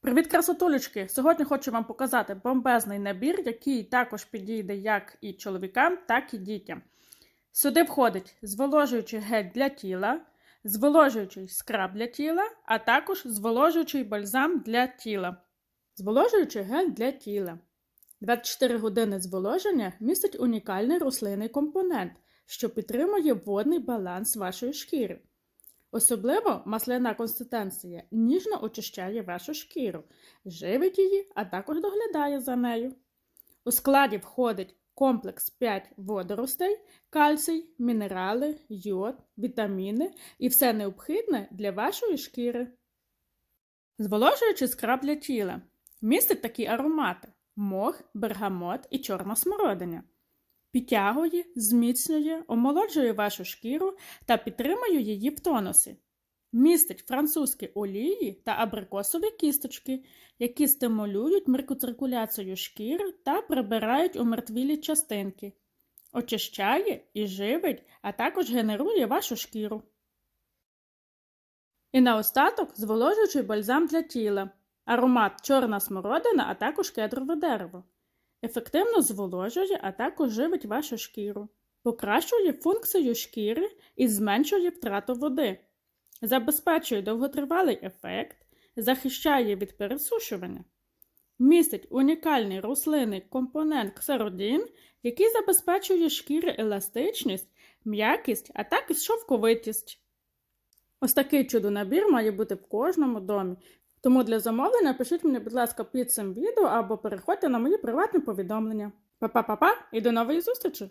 Привіт, красотулечки! Сьогодні хочу вам показати бомбезний набір, який також підійде як і чоловікам, так і дітям. Сюди входить зволожуючий гель для тіла, зволожуючий скраб для тіла, а також зволожуючий бальзам для тіла. Зволожуючий гель для тіла. 24 години зволоження містить унікальний рослинний компонент, що підтримує водний баланс вашої шкіри. Особливо масляна консистенція ніжно очищає вашу шкіру, живить її, а також доглядає за нею. У складі входить комплекс 5 водоростей, кальцій, мінерали, йод, вітаміни і все необхідне для вашої шкіри. Зволожуючий скраб для тіла містить такі аромати: мох, бергамот і чорна смородиня. Підтягує, зміцнює, омолоджує вашу шкіру та підтримує її в тонусі. Містить французькі олії та абрикосові кісточки, які стимулюють миркоциркуляцію шкіри та прибирають умертвілі частинки, очищає і живить, а також генерує вашу шкіру. І наостаток зволожуючий бальзам для тіла, аромат чорна смородина, а також кедрове дерево. Ефективно зволожує, а також живить вашу шкіру, покращує функцію шкіри і зменшує втрату води, забезпечує довготривалий ефект, захищає від пересушування, містить унікальний рослинний компонент ксеродін, який забезпечує шкірі еластичність, м'якість, а також шовковитість. Ось такий чудо-набір має бути в кожному домі. Тому для замовлення пишіть мені, будь ласка, під цим відео або переходьте на мої приватні повідомлення. Па-па-па-па і до нової зустрічі!